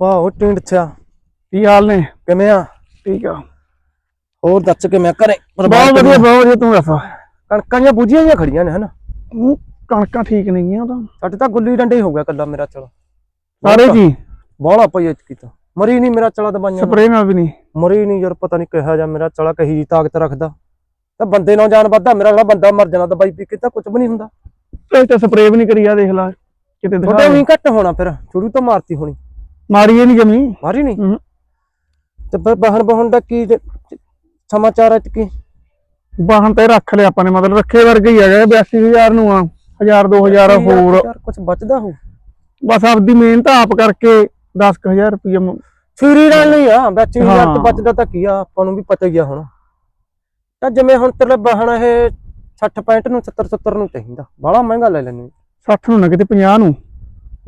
ਵਾਹ ਟਿੰਡ ਛਾ ਕੀ ਹਾਲ ਨੇ? ਕਿਵੇਂ ਆ? ਠੀਕ ਆ। ਹੋਰ ਦੱਸ ਕਿਵੇਂ ਘਰੇ ਬਹੁਤ ਵਧੀਆ ਬਹੁਤ ਵਧੀਆ ਤੂੰ ਦੱਸ? ਕਣਕਾਂ ਜਾਂ ਬੂਝੀਆਂ ਜਾਂ ਖੜੀਆਂ ਨੇ ਹਨਾ? ਕਣਕਾਂ ਠੀਕ ਨਹੀਂ ਗਈਆਂ ਤਾਂ। ਸਾਡੇ ਤਾਂ ਗੁੱਲੀ ਡੰਡੇ ਹੀ ਗਿਆ ਕੱਲਾ ਮੇਰਾ ਚਲਾ। ਸਾਰੇ ਜੀ? ਬੋਲਾ ਪਈ ਐਚ ਕੀਤਾ ਮਰੀ ਨਹੀਂ ਮੇਰਾ ਚਲਾ ਦਵਾਈਆਂ। ਸਪਰੇਅ ਨਾਲ ਵੀ ਨਹੀਂ। ਮਰੀ ਨਹੀਂ ਯਾਰ ਪਤਾ ਨਹੀਂ ਕਿਹਾ ਜਾ ਮੇਰਾ ਚਲਾ ਕਹੀ ਜੀ ਤਾਕਤ ਰੱਖਦਾ। ਤਾਂ ਬੰਦੇ ਨਾਲ ਜਾਨ ਵੱਧਦਾ ਮੇਰਾ ਅਗਲਾ ਬੰਦਾ ਮਰ ਜਾਣਾ ਦਵਾਈ ਪੀ ਕੇ ਤਾਂ ਕੁਝ ਵੀ ਨਹੀਂ ਹੁੰਦਾ। ਤੇ ਸਪਰੇਅ ਵੀ ਨਹੀਂ ਕਰੀ ਆ ਦੇਖ ਲੈ। ਕਿਤੇ ਦਿਖਾ ਵੀ ਘੱਟ ਹੋਣਾ ਫਿਰ। ਸ਼ੁਰੂ ਤੋਂ ਮਾਰਤੀ ਹੋਣੀ। ਮਾਰੀ ਇਹ ਨਹੀਂ ਜਮੀ। ਮਾਰੀ ਨਹੀਂ ਹੂੰ। ਤੇ ਫਿਰ ਬਾਹਰ ਬਹਣ ਦਾ ਕੀ ਸਮਾਚਾਰ ਹੈ ਕੀ? ਵਾਹਨ ਤੇ ਰੱਖ ਲਿਆ ਆਪਾਂ ਨੇ ਮਤਲਬ ਰੱਖੇ ਵਰਗੇ ਹੀ ਹੈਗਾ 82000 ਨੂੰ ਆ 1000 2000 ਹੋਰ। ਕੁਝ ਬਚਦਾ ਹੋ ਬਸ ਆਪਦੀ ਮਿਹਨਤ ਆਪ ਕਰਕੇ 10000 ਰੁਪਏ ਛੁਰੀ ਨਾਲ ਨਹੀਂ ਆ ਬੱਚੀ ਯਾਰ ਹਾਂ। ਤੇ ਬਚਦਾ ਤਾਂ ਕੀ ਆ ਆਪਾਂ ਨੂੰ ਵੀ ਪਤਾ ਹੀ ਆ ਹੁਣ। ਤਾਂ ਜਿਵੇਂ ਹੁਣ ਤੇਰੇ ਬਾਹਣ ਇਹ 60 65 ਨੂੰ 70 70 ਨੂੰ ਚਾਹੀਦਾ। ਬਾਹਲਾ ਮਹਿੰਗਾ ਲੈ ਲੈਣੀ 60 ਨੂੰ ਨਾ ਕਿਤੇ 50 ਨੂੰ।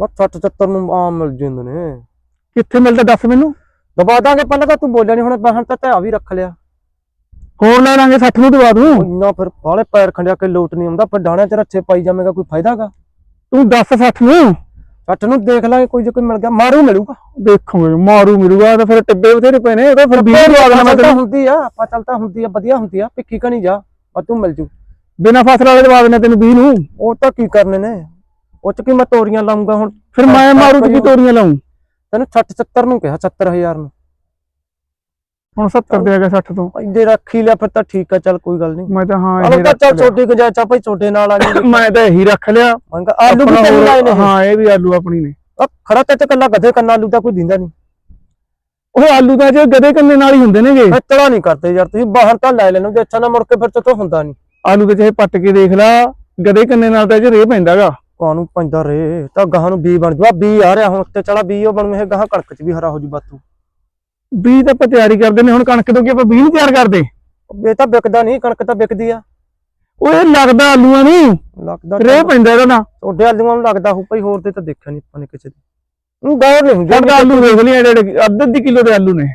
ਉਹ 60 70 ਨੂੰ ਆਮ ਮਿਲ ਜਾਂਦੇ ਨੇ। ਕਿੱਥੇ ਮਿਲਦਾ ਦੱਸ ਮੈਨੂੰ? ਦਬਾ ਦਾਂਗੇ ਪਹਿਲਾਂ ਤਾਂ ਤੂੰ ਬੋਲਿਆ ਨਹੀਂ ਹੁਣ ਬਾਹਣ ਤਾਂ ਧਿਆ ਵੀ ਰੱਖ ਲਿਆ। ਹੋਰ ਲੈ ਲਾਂਗੇ 60 ਨੂੰ ਦਵਾ ਦੂੰ। ਇੰਨਾ ਫਿਰ ਬਾਹਲੇ ਪੈਰ ਖੰਡਿਆ ਕੇ ਲੋਟ ਨਹੀਂ ਆਉਂਦਾ ਪਰ ਡਾਣਿਆਂ ਚ ਰੱਛੇ ਪਾਈ ਜਾਵੇਂਗਾ ਕੋਈ ਫਾਇਦਾਗਾ ਤੂੰ ਦੱਸ 60 ਨੂੰ। 60 ਨੂੰ ਦੇਖ ਲਾਂਗੇ ਕੋਈ ਜੇ ਕੋਈ ਮਿਲ ਗਿਆ ਮਾਰੂ ਮਿਲੂਗਾ। ਦੇਖੋਗੇ ਮਾਰੂ ਮਿਲੂਗਾ ਤਾਂ ਫਿਰ ਟਿੱਬੇ ਬਥੇਰੇ ਪਏ ਨੇ ਉਹ ਤਾਂ ਫਿਰ 20 ਦਵਾ ਦੇਣਾ ਮੈਂ ਫਸਲ ਤਾਂ ਤੈਨੂੰ। ਹੁੰਦੀ ਆ ਫਸਲ ਤਾਂ ਹੁੰਦੀ ਆ ਵਧੀਆ ਹੁੰਦੀ ਆ ਭਿੱਖੀ ਕਣੀ ਜਾ ਪਰ ਤੂੰ ਮਿਲ ਜੂ। ਬਿਨਾ ਫਸਲ ਵਾਲੇ ਦਵਾ ਦੇਣਾ ਤੈਨੂੰ 20 ਨੂੰ। ਉਹ ਤਾਂ ਕੀ ਕਰਨੇ ਨੇ? ਉਹ ਚ ਕੀ ਮੈਂ ਤੋਰੀਆਂ ਲਾਉਂਗਾ ਹੁਣ? ਫਿਰ ਮੈਂ ਮਾਰੂ ਤੇ ਕੀ ਤੋਰੀਆਂ ਲਾਉਂ ਤੈਨੂੰ 60 70 ਨੂੰ ਕਿਹਾ 70000 ਨੂੰ। ਹੁਣ 70 ਦੇ ਆ ਗਿਆ 60 ਤੋਂ ਇੰਦੇ ਰੱਖ ਹੀ ਲਿਆ ਫਿਰ ਤਾਂ ਠੀਕ ਆ ਚੱਲ ਕੋਈ ਗੱਲ ਨਹੀਂ। ਮੈਂ ਤਾਂ ਹਾਂ ਇਹ ਤਾਂ ਚੱਲ। ਛੋਟੀ ਗੁੰਜਾਇਸ਼ ਆ ਭਾਈ ਛੋਟੇ ਨਾਲ ਆ ਗਈ ਮੈਂ ਤਾਂ ਇਹੀ ਰੱਖ ਲਿਆ। ਮੰਗਾ ਆਲੂ ਵੀ ਤੈਨੂੰ ਲਾਏ ਨੇ ਹਾਂ ਇਹ ਵੀ ਆਲੂ ਆਪਣੀ ਨੇ। ਆ ਖੜਾ ਤੇ ਕੱਲਾ ਗਧੇ ਕੰਨਾ ਆਲੂ ਦਾ ਕੋਈ ਦਿੰਦਾ ਨਹੀਂ। ਉਹ ਆਲੂ ਤਾਂ ਜੇ ਗਦੇ ਕੰਨੇ ਨਾਲ ਹੀ ਹੁੰਦੇ ਨੇਗੇ। ਇਤਲਾ ਨਹੀਂ ਕਰਦੇ ਯਾਰ ਤੁਸੀਂ ਬਾਹਰ ਤਾਂ ਲੈ ਲੈਣੋ ਜੇ ਅੱਛਾ ਨਾ ਮੁੜ ਕੇ ਫਿਰ ਤਾਂ ਹੁੰਦਾ ਨਹੀਂ। ਆਲੂ ਤੇ ਚਾਹੇ ਪੱਟ ਕੇ ਦੇਖ ਲੈ ਗਦੇ ਕੰਨੇ ਨਾਲ ਤਾਂ ਜੇ ਰੇ ਪੈਂਦਾਗਾ। ਕਾਨੂੰ ਪੈਂਦਾ ਰੇ? ਤਾਂ ਗਾਹਾਂ ਨੂੰ ਬੀ ਬਣ ਜੂ। ਆ ਬੀ ਆ ਰਿਹਾ ਹੁਣ ਤੇ ਚਲਾ ਬੀ ਉਹ ਬਣੂ ਇਹ ਗਾਹਾਂ ਕਣਕ ਚ ਵੀ ਹਰਾ ਹੋ ਜੂ ਬਾਤੂ। ਬੀਜ ਤਾਂ ਆਪਾਂ ਤਿਆਰੀ ਕਰਦੇ ਨੇ ਹੁਣ ਕਣਕ ਤੋਂ ਕੀ ਆਪਾਂ ਬੀਜ ਨੀ ਤਿਆਰ ਕਰਦੇ? ਇਹ ਤਾਂ ਵਿਕਦਾ ਨਹੀਂ ਕਣਕ ਤਾਂ ਵਿਕਦੀ ਆ। ਇਹ ਲੱਗਦਾ ਆਲੂਆਂ ਨੂੰ। ਲੱਗਦਾ ਰੇ ਪੈਂਦਾ ਇਹਦਾ ਨਾ। ਤੁਹਾਡੇ ਆਲੂਆਂ ਨੂੰ ਲੱਗਦਾ ਹੋ ਭਾਈ ਹੋਰ ਤੇ ਤਾਂ ਦੇਖਿਆ ਨਹੀਂ ਆਪਾਂ ਨੇ ਕਿਸੇ ਦੀ। ਉਹ ਗੌਰ ਨਹੀਂ ਹੁੰਦੀ। ਸਾਡਾ ਆਲੂ ਦੇਖ ਲਈ ਜਿਹੜੇ ਅੱਧ ਅੱਧੀ ਕਿਲੋ ਦੇ ਆਲੂ ਨੇ।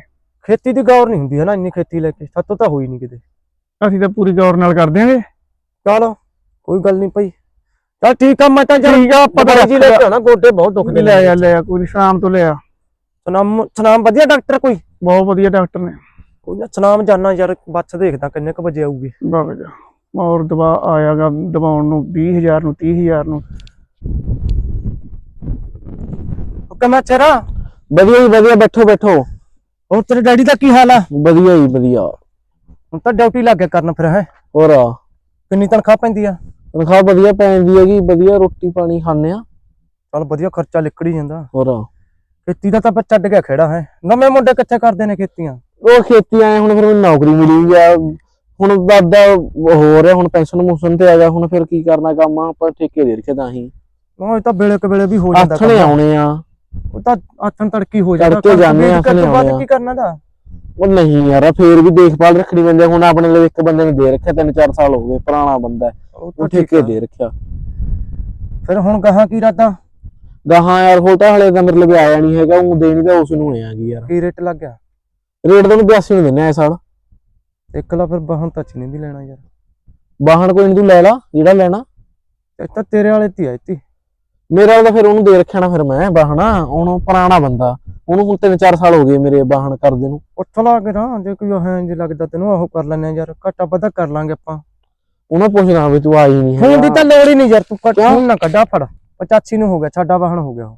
ਖੇਤੀ ਦੀ ਗੌਰ ਨਹੀਂ ਹੁੰਦੀ ਹੈ ਨਾ ਇੰਨੀ ਖੇਤੀ ਲੈ ਕੇ। ਸਾਤੋਂ ਤਾਂ ਹੋਈ ਨਹੀਂ ਕਿਤੇ। ਅਸੀਂ ਤਾਂ ਪੂਰੀ ਗੌਰ ਨਾਲ ਕਰ ਦਿਆਂਗੇ ਚਲ ਕੋਈ ਗੱਲ ਨਹੀਂ ਭਾਈ। ਚਲ ਠੀਕ ਆ ਮੈਂ ਤਾਂ ਚੱਲ ਠੀਕ ਆ ਆਪਾਂ ਤਾਂ ਜੀ ਲੈ ਕੇ ਆਉਣਾ ਗੋਡੇ ਬਹੁਤ ਦੁਖਦੇ ਲੈ ਆ ਲੈ ਆ ਕੋਈ ਨੀ, ਸ਼ਾਮ ਤੋਂ ਲੈ ਆ। ਸਨਾਮ ਸਨਾਮ ਵਧੀਆ ਡਾਕਟਰ ਕੋਈ? ਬਹੁਤ ਵਧੀਆ ਡਾਕਟਰ ਨੇ। ਕੋਈ ਨਾ ਸਨਾਮ ਜਾਨਾ ਯਾਰ ਬੱਚ ਦੇਖਦਾ ਕਿੰਨੇ ਕ ਵਜੇ ਆਊਗੀ। ਬਾਬਾ ਜੀ ਔਰ ਦਵਾ ਆਇਆਗਾ ਦਵਾਉਣ ਨੂੰ 20000 ਨੂੰ 30000 ਨੂੰ। ਓਕੇ ਮੈਂ ਚਿਹਰਾ। ਵਧੀਆ ਜੀ ਵਧੀਆ ਬੈਠੋ ਬੈਠੋ। ਹੋਰ ਤੇਰੇ ਡੈਡੀ ਦਾ ਕੀ ਹਾਲ ਆ? ਵਧੀਆ ਜੀ ਵਧੀਆ। ਹੁਣ ਤਾਂ ਡਿਊਟੀ ਲੱਗ ਗਿਆ ਕਰਨ ਫਿਰ ਹੈ। ਹੋਰ ਕਿੰਨੀ ਤਨਖਾਹ ਪੈਂਦੀ ਆ? ਤਨਖਾਹ ਵਧੀਆ ਪੈਂਦੀ ਹੈਗੀ ਵਧੀਆ ਰੋਟੀ ਪਾਣੀ ਖਾਂਦੇ ਆ ਚਲ ਵਧੀਆ ਖਰਚਾ ਲਿਕੜੀ ਜਾਂਦਾ। ਹੋਰ? ਖੇਤੀ ਦਾ ਤਾਂ ਪਰ ਛੱਡ ਗਿਆ ਖੇੜਾ ਹੈ। ਨਵੇਂ ਮੁੰਡੇ ਕਿੱਥੇ ਕਰਦੇ ਨੇ ਖੇਤੀਆਂ? ਉਹ ਖੇਤੀ ਆਏ ਹੁਣ ਫਿਰ ਮੈਨੂੰ ਨੌਕਰੀ ਮਿਲੀ ਆ। ਹੁਣ ਦਾਦਾ ਹੋ ਰਿਹਾ ਹੁਣ ਪੈਨਸ਼ਨ ਮੂਸਨ ਤੇ ਆ ਗਿਆ ਹੁਣ ਫਿਰ ਕੀ ਕਰਨਾ ਕੰਮ ਆਪਾਂ ਠੇਕੇ ਦੇ ਰੱਖੇ ਤਾਂ ਹੀ। ਉਹ ਤਾਂ ਵੇਲੇ ਕ ਵੇਲੇ ਵੀ ਹੋ ਜਾਂਦਾ ਆਥਣੇ। ਆਉਣੇ ਆ। ਉਹ ਤਾਂ ਆਥਣ ਤੜਕੀ ਹੋ ਜਾਂਦਾ ਤੜਕੇ ਜਾਂਦੇ ਆ, ਕੇ ਆਥਣੇ ਬਾਅਦ ਆਉਂਦੇ ਆ। ਕੀ ਕਰਨਾ ਦਾ ਉਹ ਨਹੀਂ ਯਾਰ ਫੇਰ ਵੀ ਦੇਖਭਾਲ ਰੱਖਣੀ ਪੈਂਦੀ ਆ। ਹੁਣ ਆਪਣੇ ਲਈ ਇੱਕ ਬੰਦੇ ਨੇ ਦੇ ਰੱਖਿਆ ਤਿੰਨ ਚਾਰ ਸਾਲ ਹੋ ਗਏ ਪੁਰਾਣਾ ਬੰਦਾ ਹੈ, ਉਹ ਤਾਂ ਠੇਕੇ। ਦੇ ਰੱਖਿਆ। ਫਿਰ ਹੁਣ ਗਾਹਾਂ ਕੀ ਰਾਦਾ ਗਾਹਾਂ ਯਾਰ ਹੋ ਤਾਂ ਹਲੇ ਤਾਂ ਮੇਰੇ ਲਈ ਆਇਆ ਨਹੀਂ ਹੈਗਾ ਉਹ ਦੇਣੀ ਤਾਂ ਉਸ ਨੂੰ ਆਇਆਗੀ ਯਾਰ। ਕੀ ਰੇਟ ਲੱਗ ਗਿਆ? ਰੇਟ ਤਾਂ ਉਹਨੂੰ 82 ਨੂੰ ਦਿੰਨੇ ਆ ਇਸ ਸਾਲ। ਇੱਕ ਲਾ ਫਿਰ ਬਾਹਨ ਤਾਂ ਚ ਨਹੀਂ ਵੀ ਲੈਣਾ ਯਾਰ। ਵਾਹਣ ਕੋਈ ਨਹੀਂ ਤੂੰ ਲੈ ਲਾ ਜਿਹੜਾ ਲੈਣਾ। ਇਹ ਤਾਂ ਤੇਰੇ ਵਾਲੇ ਤੀ ਆਈ ਤੀ। ਮੇਰੇ ਵਾਲਾ ਤਾਂ ਫਿਰ ਉਹਨੂੰ ਦੇ ਰੱਖਿਆ ਨਾ ਫਿਰ ਮੈਂ ਵਾਹਣਾ ਉਹਨੂੰ ਪੁਰਾਣਾ ਬੰਦਾ। ਉਹਨੂੰ ਹੁਣ 3-4 ਸਾਲ ਹੋ ਗਏ ਮੇਰੇ ਵਾਹਣ ਕਰਦੇ ਨੂੰ। ਉੱਥੋਂ ਲਾ ਕੇ ਨਾ ਜੇ ਕੋਈ ਹੈ ਜੇ ਲੱਗਦਾ ਤੈਨੂੰ ਉਹ ਕਰ ਲੈਣੇ ਯਾਰ। ਘਾਟਾ ਪਤਾ ਕਰ ਲਾਂਗੇ ਆਪਾਂ। ਉਹਨਾਂ ਪੁੱਛਣਾ ਵੀ ਤੂੰ ਆਈ ਨਹੀਂ ਹੁਣ ਦੀ ਤਾਂ ਲੋੜ ਹੀ ਨਹੀਂ ਯਾਰ ਤੂੰ ਕੱਟ ਹੁਣ ਨਾ ਕੱਢਾ ਫੜ। 85 ਨੂੰ ਹੋ ਗਿਆ ਛਾਡਾ ਵਾਹਣ ਹੋ ਗਿਆ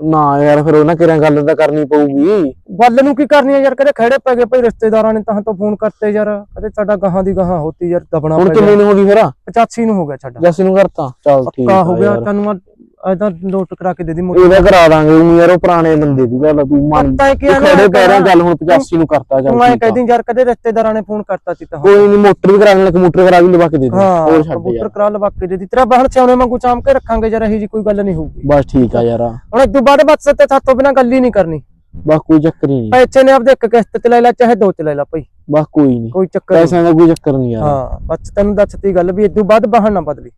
ਨਾ ਯਾਰ ਫਿਰ ਉਹਨਾਂ ਕਿਰਾਂ ਗੱਲ ਤਾਂ ਕਰਨੀ ਪਊਗੀ। ਗੱਲ ਨੂੰ ਕੀ ਕਰਨੀ ਹੈ ਯਾਰ ਕਦੇ ਖੜੇ ਪੈ ਗਏ ਭਾਈ ਰਿਸ਼ਤੇਦਾਰਾਂ ਨੇ ਤਾਂ ਤੋਂ ਫੋਨ ਕਰਤੇ ਯਾਰ। ਕਦੇ ਸਾਡਾ ਗਾਹਾਂ ਦੀ ਗਾਹਾਂ ਹੋਤੀ ਯਾਰ ਦਬਣਾ ਹੁਣ ਪੈ ਕਿੰਨੇ ਗਿਆ। ਨੂੰ ਹੋ ਗਈ ਫਿਰ? 85 ਨੂੰ ਹੋ ਗਿਆ ਛਾਡਾ ਜੱਸੀ ਨੂੰ ਕਰਤਾ। ਚੱਲ ਠੀਕ ਆ ਹੋ ਗਿਆ ਤੈਨੂੰ ਐਦਾਂ ਨੋਟ ਕਰਾ ਕੇ ਦੇ ਦੀ ਮੋਟੀ ਇਹਦਾ ਕਰਾ ਦਾਂਗੇ ਉਹ ਯਾਰ ਉਹ ਪੁਰਾਣੇ ਬੰਦੇ ਦੀ ਗੱਲ ਤੂੰ ਮੰਨ ਪਤਾ ਕੀ ਤੂੰ ਖੜੇ ਪੈਰਾਂ ਗੱਲ ਹੁਣ 85 ਨੂੰ ਕਰਤਾ ਠੀਕ ਆ। ਕਹਿੰਦੀ ਯਾਰ ਕਦੇ ਰਿਸ਼ਤੇਦਾਰਾਂ ਨੇ ਫੋਨ ਕਰਤਾ ਸੀ ਤਾਂ। ਕੋਈ ਨਹੀਂ ਮੋਟਰ ਵੀ ਕਰਾ ਲੈਣਾ ਕੰਪਿਊਟਰ ਕਰਾ ਵੀ ਲਵਾ ਕੇ ਦੇ ਦੇ। ਹਾਂ ਹੋਰ ਛੱਡ ਕੰਪਿਊਟਰ ਯਾਰ। ਕਰਾ ਲਵਾ ਕੇ ਦੇ ਦੀ। ਤੇਰਾ ਬਾਹਰ ਸਿਆਉਣੇ ਵਾਂਗੂ ਚਾਮ ਕੇ ਰੱਖਾਂਗੇ ਯਾਰ ਇਹੀ ਜੀ ਕੋਈ ਗੱਲ ਨਹੀਂ ਹੋਊਗੀ। ਬਸ ਠੀਕ ਆ ਯਾਰ। ਹੁਣ ਇਦੋਂ ਬਾਅਦ ਬਸ ਤੇ ਸਾਤੋਂ ਬਿਨਾ ਗੱਲ ਹੀ ਨਹੀਂ ਕਰਨੀ। ਬਸ ਕੋਈ ਚੱਕਰ ਹੀ ਨਹੀਂ ਪੈਸੇ ਨੇ ਆਪਦੇ ਇੱਕ ਕਿਸ਼ਤ ਚ ਲੈ ਲੈ ਚਾਹੇ ਦੋ ਚ ਲੈ ਲੈ ਭਾਈ। ਬਸ ਕੋਈ ਨਹੀਂ ਕੋਈ ਚੱਕਰ ਨਹੀਂ ਪੈਸਿਆਂ ਦਾ ਕੋਈ ਚੱਕਰ ਨਹੀਂ ਯਾਰ। ਹਾਂ ਬਸ ਤੈਨੂੰ ਦੱਸਤੀ ਗੱਲ ਵੀ ਇਦੋਂ ਬਾਅਦ ਬਾਹਰ ਨਾ ਬਦਲੀ।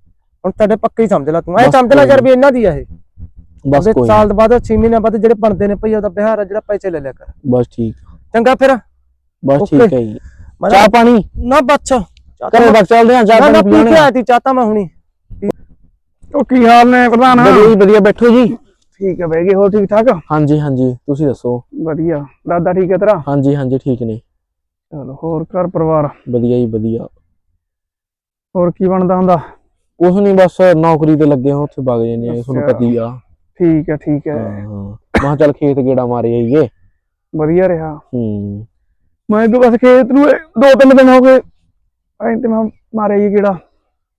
ਹੁਣ ਤੁਹਾਡੇ ਪੱਕੇ ਹੀ ਸਮਝ ਲੈ ਤੂੰ। ਐ ਸਮਝ ਲੈ ਯਾਰ ਵੀ ਇਹਨਾਂ ਦੀ ਆ ਇਹ। ਬਸ ਕੋਈ ਸਾਲ ਬਾਅਦ 6 ਮਹੀਨੇ ਬਾਅਦ ਜਿਹੜੇ ਬਣਦੇ ਨੇ ਭਈ ਉਹਦਾ ਬਿਹਾਰ ਆ ਜਿਹੜਾ ਪੈਸੇ ਲੈ ਲਿਆ ਕਰ। ਨੀ, ਬਸ ਠੀਕ। ਚੰਗਾ ਫਿਰ। ਬਸ. ਠੀਕ ਹੈ ਜੀ। ਚਾਹ ਪਾਣੀ? ਨਾ ਬੱਚ ਘਰੇ ਤੱਕ ਚੱਲਦੇ ਆ ਚਾਹ ਨਾ ਨਾ ਪਾਣੀ ਪੀ ਪੀਣੇ ਕੇ ਆਈ ਤੀ ਚਾਹਤਾ ਮੈਂ ਹੁਣੀ। ਉਹ ਕੀ ਹਾਲ ਨੇ ਪ੍ਰਧਾਨ? ਵਧੀਆ ਜੀ ਵਧੀਆ। ਬੈਠੋ ਜੀ। ਠੀਕ ਹੈ ਬਹਿ ਗਏ ਹੋਰ ਠੀਕ ਠਾਕ ਹਾਂਜੀ ਹਾਂਜੀ। ਤੁਸੀਂ ਦੱਸੋ? ਵਧੀਆ। ਦਾਦਾ ਠੀਕ ਹੈ ਤੇਰਾ? ਹਾਂਜੀ ਹਾਂਜੀ ਠੀਕ ਨੇ। ਚਲੋ ਹੋਰ ਘਰ ਪਰਿਵਾਰ ਵਧੀਆ ਜੀ ਵਧੀਆ। ਹੋਰ ਕੀ ਬਣਦਾ ਹੁੰਦਾ? ਕੁਛ ਨਹੀਂ ਬਸ ਨੌਕਰੀ ਤੇ ਲੱਗੇ ਹਾਂ ਉੱਥੇ ਵਗ ਜਾਂਦੇ ਆ ਤੁਹਾਨੂੰ। ਪਤਾ ਹੀ ਆ। ਠੀਕ ਹੈ ਠੀਕ ਹੈ। ਹਾਂ ਹਾਂ। ਮੈਂ ਕਿਹਾ ਚੱਲ ਖੇਤ ਗੇੜਾ ਮਾਰੇ ਆਈਏ। ਵਧੀਆ ਰਿਹਾ। ਹੂੰ। ਮੈਂ ਤਾਂ ਬਸ ਖੇਤ ਨੂੰ ਇਹ ਦੋ ਤਿੰਨ ਦਿਨ ਹੋ ਗਏ ਐਂ ਤੇ ਮੈਂ ਮਾਰਿਆ ਜੀ ਕਿਹੜਾ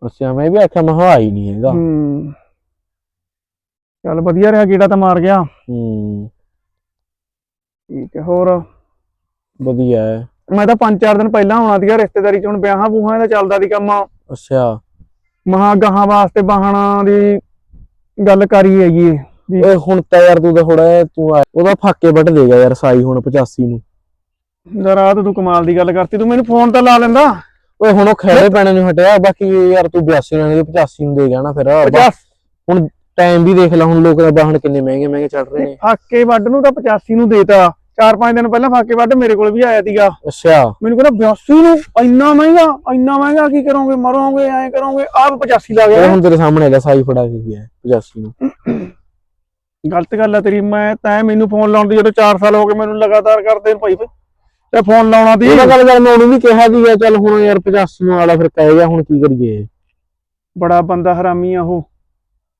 ਅੱਛਾ ਮੈਂ ਵੀ ਆਖਿਆ ਮੈਂ ਕਿਹਾ ਨਹੀਂ ਹੈਗਾ। ਹੂੰ। ਚੱਲ ਵਧੀਆ ਰਿਹਾ ਕੀੜਾ ਤਾਂ ਮਾਰ ਗਿਆ। ਹੂੰ। ਠੀਕ ਹੈ ਹੋਰ? ਵਧੀਆ। ਹੈ ਮੈਂ ਤਾਂ ਪੰਜ ਚਾਰ ਦਿਨ ਪਹਿਲਾਂ ਆਉਣਾ ਸੀਗਾ ਰਿਸ਼ਤੇਦਾਰੀ ਚ ਹੁਣ ਵਿਆਹਾਂ ਬੂਹਾਂ ਦਾ ਚੱਲਦਾ ਸੀ ਕੰਮ। ਅੱਛਾ। ਮਹਾ ਗਾਹਾਂ ਵਾਸਤੇ ਬਾਹਣਾ ਦੀ ਗੱਲ ਕਰੀ ਹੈਗੀ ਵੀ ਓਏ ਹੁਣ ਤਾਂ ਯਾਰ ਤੂੰ ਤਾਂ ਥੋੜਾ ਤੂੰ ਆ- ਉਹਦਾ ਫਾਕੇ ਵੱਢ ਦੇਗਾ ਯਾਰ ਸਾਈ ਹੁਣ 85 ਨੂੰ। ਜਰਾ ਤੂੰ ਕਮਾਲ ਦੀ ਗੱਲ ਕਰਤੀ ਤੂੰ ਮੈਨੂੰ ਫੋਨ ਤਾਂ ਲਾ ਲੈਂਦਾ। ਓਏ ਹੁਣ ਉਹ ਖੇੜੇ ਪੈਣੇ ਨੂੰ ਹਟਿਆ ਬਾਕੀ ਯਾਰ ਤੂੰ 82 ਨਾਲ ਦੇ 85 ਨੂੰ ਦੇ ਗਿਆ ਨਾ ਫਿਰ। 50 ਟਾਈਮ ਵੀ ਦੇਖ ਲੈ ਹੁਣ ਲੋਕ ਦਾ ਵਾਹਣ ਕਿੰਨੇ ਮਹਿੰਗੇ ਮਹਿੰਗੇ ਚੱਲ ਰਹੇ ਨੇ। ਫਾਕੇ ਵੱਢ ਨੂੰ ਤਾਂ 85 ਨੂੰ ਦੇਤਾ। ਚਾਰ ਪੰਜ ਦਿਨ ਪਹਿਲਾਂ ਫਾਕੇ ਵੱਢ ਮੇਰੇ ਕੋਲ ਵੀ ਆਇਆ ਸੀਗਾ। ਅੱਛਾ। ਮੈਨੂੰ ਕਹਿੰਦਾ 82 ਨੂੰ? ਇੰਨਾ ਮਹਿੰਗਾ? ਇੰਨਾ ਮਹਿੰਗਾ ਕੀ ਕਰੋਗੇ? ਮਰੋਗੇ ਐਂ ਕਰੋਗੇ? ਆਪ 85 ਲਾ ਗਿਆ। ਹੁਣ ਤੇਰੇ ਸਾਹਮਣੇ ਹੈਗਾ ਸਾਈ ਫੜਾ ਕੇ ਗਿਆ 85 ਨੂੰ। ਗਲਤ ਗੱਲ ਆ ਤੇਰੀ ਮੈਂ ਤੈਂ ਮੈਨੂੰ ਫੋਨ ਲਾਉਣ ਦੀ ਜਦੋਂ 4 ਸਾਲ ਹੋ ਗਏ ਮੈਨੂੰ ਲਗਾਤਾਰ ਕਰਦੇ ਨੂੰ ਭਾਈ ਤੇ ਫੋਨ ਲਾਉਣਾ ਦੀ। ਇਹ ਗੱਲ ਯਾਰ ਮੈਂ ਉਹਨੂੰ ਵੀ ਕਿਹਾ ਸੀਗਾ ਚੱਲ ਹੁਣ ਯਾਰ 85 ਨੂੰ ਵਾਲਾ ਫਿਰ ਕਹੇਗਾ ਹੁਣ ਕੀ ਕਰੀਏ। ਬੜਾ ਬੰਦਾ ਹਰਾਮੀ ਆ ਉਹ।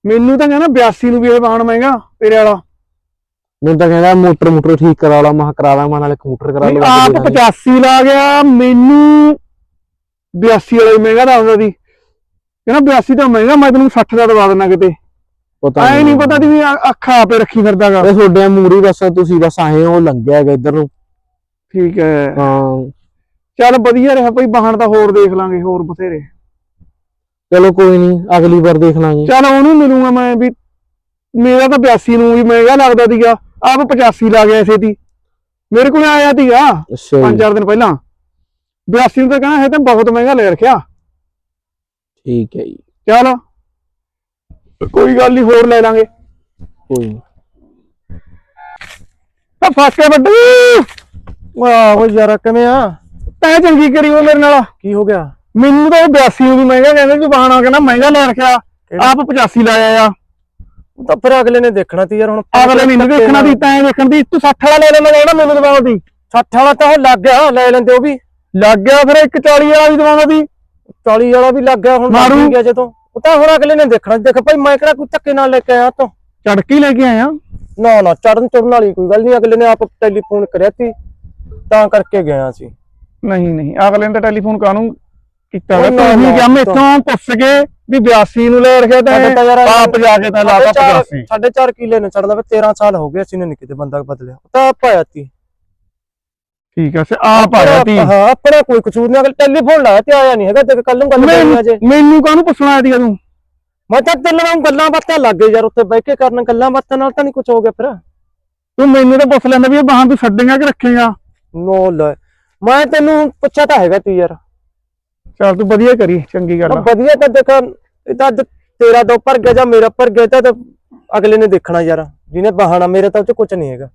ਮੈਨੂੰ ਤਾਂ ਕਹਿੰਦਾ 82 ਨੂੰ ਵੀ ਇਹ ਵਾਹਣ ਮਹਿੰਗਾ ਤੇਰੇ ਵਾਲਾ। ਮੈਨੂੰ ਤਾਂ ਕਹਿੰਦਾ ਮੋਟਰ ਮੋਟਰ ਠੀਕ ਕਰਾ ਲਾ ਮੈਂ ਕਰਾ ਲਾ ਮੈਂ ਨਾਲੇ ਕੰਪਿਊਟਰ ਕਰਾ ਨਹੀਂ, ਲਵਾਂ ਆਪ 85 ਲਾ ਗਿਆ ਮੈਨੂੰ 82 ਵਾਲਾ ਹੀ ਮਹਿੰਗਾ ਦੱਸਦਾ ਸੀ। ਕਹਿੰਦਾ 82 ਤਾਂ ਮਹਿੰਗਾ ਮੈਂ ਤੈਨੂੰ 60 ਦਾ ਦਵਾ ਦੇਣਾ ਕਿਤੇ। ਪਤਾ ਐ ਨਹੀਂ ਪਤਾ ਦੀ ਅੱਖਾਂ ਆਪੇ ਰੱਖੀ ਫਿਰਦਾਗਾ। ਇਹ ਤੁਹਾਡੇ ਮੂਰੀ ਬਸ ਤੁਸੀਂ ਬਸ ਆਏ ਹੋ ਲੰਘਿਆ ਹੈਗਾ ਇੱਧਰ ਨੂੰ। ਠੀਕ ਹੈ। ਹਾਂ। ਚੱਲ ਵਧੀਆ ਰਿਹਾ ਭਾਈ ਵਾਹਣ ਤਾਂ ਹੋਰ ਦੇਖ ਲਾਂਗੇ ਹੋਰ ਬਥੇਰੇ। ਚਲੋ ਕੋਈ ਨਹੀਂ ਅਗਲੀ ਵਾਰ ਦੇਖ ਲਾਂਗੇ। ਚੱਲ ਉਹਨੂੰ ਮਿਲੂੰਗਾ ਮੈਂ ਵੀ। ਮੇਰਾ ਤਾਂ 82 ਨੂੰ ਵੀ ਮਹਿੰਗਾ ਲੱਗਦਾ ਸੀਗਾ। ਆਪ 85 ਲਾ ਗਿਆ ਦੀ। ਮੇਰੇ ਕੋਲ ਆਇਆ ਸੀਗਾ ਅੱਛਾ ਪੰਜ ਚਾਰ ਦਿਨ ਪਹਿਲਾਂ। 82 ਨੂੰ ਤਾਂ ਕਹਿੰਦਾ ਇਹ ਤਾਂ ਬਹੁਤ ਮਹਿੰਗਾ ਲੈ ਰੱਖਿਆ। ਠੀਕ ਹੈ ਜੀ। ਚੱਲ ਕੋਈ ਗੱਲ ਨਹੀਂ ਹੋਰ ਲੈ ਲਾਂਗੇ। ਕੋਈ। ਆ ਫਾਕੇ ਵੱਡੀ। ਵਾਹ ਉਹ ਯਾਰ ਕਿਵੇਂ ਆ? ਤੈਂ ਚੰਗੀ ਕਰੀ ਉਹ ਮੇਰੇ ਨਾਲ। ਕੀ ਹੋ ਗਿਆ? ਮੈਨੂੰ ਤਾਂ ਇਹ 82 ਨੂੰ ਵੀ ਮਹਿੰਗਾ ਕਹਿੰਦੇ ਕਿ ਬਾਹਣਾ ਕਹਿੰਦਾ ਮਹਿੰਗਾ ਲੈ ਰੱਖਿਆ। ਆਪ 85 ਲਾਇਆ ਆ। ਉਹ ਤਾਂ ਫਿਰ ਅਗਲੇ ਨੇ ਦੇਖਣਾ ਤੀ ਯਾਰ ਹੁਣ ਅਗਲੇ ਨੇ ਨਹੀਂ ਦੇਖਣਾ ਦੀ ਤੈਂ ਦੇਖਣ ਦੀ ਤੂੰ 60 ਵਾਲਾ ਲੈ ਲੈਣਾ ਜਿਹੜਾ ਮੈਨੂੰ ਦਵਾਉਂ ਦੀ 60 ਵਾਲਾ ਤਾਂ ਉਹ ਲੱਗ ਗਿਆ ਲੈ ਲੈਂਦੇ ਉਹ ਵੀ। ਲੱਗ ਗਿਆ ਫਿਰ ਇੱਕ 40 ਵਾਲਾ ਵੀ ਦਵਾਉਂਦਾ ਦੀ 40 ਵਾਲਾ ਵੀ ਲੱਗ ਗਿਆ ਹੁਣ ਮਾਰੂ। ਗਿਆ ਜਦੋਂ। ਉਹ ਤਾਂ ਹੁਣ ਅਗਲੇ ਨੇ ਦੇਖਣਾ। ਦੇਖ ਭਾਈ ਮੈਂ ਕਿਹੜਾ ਕੋਈ ਧੱਕੇ ਨਾਲ ਲੈ ਕੇ ਆਇਆ ਤੋਂ? ਚੜਕੀ ਲੈ ਕੇ ਆਇਆ? ਨਾ ਨਾ ਚੜਨ ਚੜਨ ਵਾਲੀ ਕੋਈ ਗੱਲ ਨਹੀਂ ਅਗਲੇ ਨੇ ਆਪ ਟੈਲੀਫੋਨ ਕਰਿਆ ਤੀ ਤਾਂ ਕਰਕੇ ਗਿਆ ਸੀ। ਨਹੀਂ ਨਹੀਂ। ਅਗਲੇ ਨੇ ਤਾਂ ਟੈਲੀਫੋਨ ਕਾਨੂੰ ਕੀਤਾ? ਤੂੰ ਹੀ ਨਾ, ਕਿਹਾ ਮੈਥੋਂ ਪੁੱਛ ਕੇ ਵੀ 82 ਨੂੰ ਲੈ ਰੱਖਿਆ ਤਾਂ ਆਪ ਜਾ ਕੇ ਤਾਂ ਲਾਤਾ 85 ਸਾਡੇ 4 ਕਿੱਲੇ ਨੇ ਚੜਦਾ ਵੇ 13 ਸਾਲ ਹੋ ਗਏ ਅਸੀਂ ਨੇ ਕਿਤੇ ਬੰਦਾ ਬਦਲਿਆ। ਤਾਂ ਆਪ ਆਇਆ ਤੀ ਠੀਕ ਆ ਸੇ ਆਪ ਆ ਗਿਆ ਤੀ ਹਾਂ ਆਪਣਾ ਕੋਈ ਕਸੂਰ ਨਹੀਂ ਅਗਲੇ ਟੈਲੀਫੋਨ ਲਾਇਆ ਤੇ ਆਇਆ ਨਹੀਂ ਹੈਗਾ ਤੇ ਕੱਲ ਨੂੰ ਗੱਲ ਕਰਨੀ ਅਜੇ ਮੈਨੂੰ ਕਾਹਨੂੰ ਪੁੱਛਣਾ ਆਇਆ ਤੂੰ ਮੈਂ ਤਾਂ ਦਿਲ ਨਾਲ ਗੱਲਾਂ ਬਾਤਾਂ ਲੱਗ ਗਏ ਯਾਰ ਉੱਥੇ ਬਹਿ ਕੇ ਕਰਨ ਗੱਲਾਂ ਬਾਤਾਂ ਨਾਲ ਤਾਂ ਨਹੀਂ ਕੁਝ ਹੋ ਗਿਆ ਫਿਰ। ਤੂੰ ਮੈਨੂੰ ਤਾਂ ਪੁੱਛ ਲੈਂਦਾ ਵੀ ਇਹ ਬਾਹਾਂ ਤੂੰ ਛੱਡੇਗਾ ਕਿ ਰੱਖੇਗਾ ਨੋ ਲੈ ਮੈਂ ਤੈਨੂੰ ਪੁੱਛਿਆ ਤਾਂ ਹੈਗਾ ਤੀ ਯਾਰ। ਚੱਲ ਤੂੰ ਵਧੀਆ ਕਰੀ, ਚੰਗੀ ਗੱਲ ਆ। ਵਧੀਆ ਤਾਂ ਦੇਖ, ਇਹ ਤਾਂ ਅੱਜ ਤੇਰਾ ਦੋ ਭਰ ਗਿਆ ਜਾਂ ਮੇਰਾ ਭਰ ਗਿਆ ਤਾਂ ਤਾਂ ਅਗਲੇ ਨੇ ਦੇਖਣਾ ਯਾਰ, ਜਿਹਨੇ ਬਹਾਨਾ, ਮੇਰੇ ਤਾਂ ਉਹ ਚ ਕੁਝ ਨਹੀਂ ਹੈਗਾ।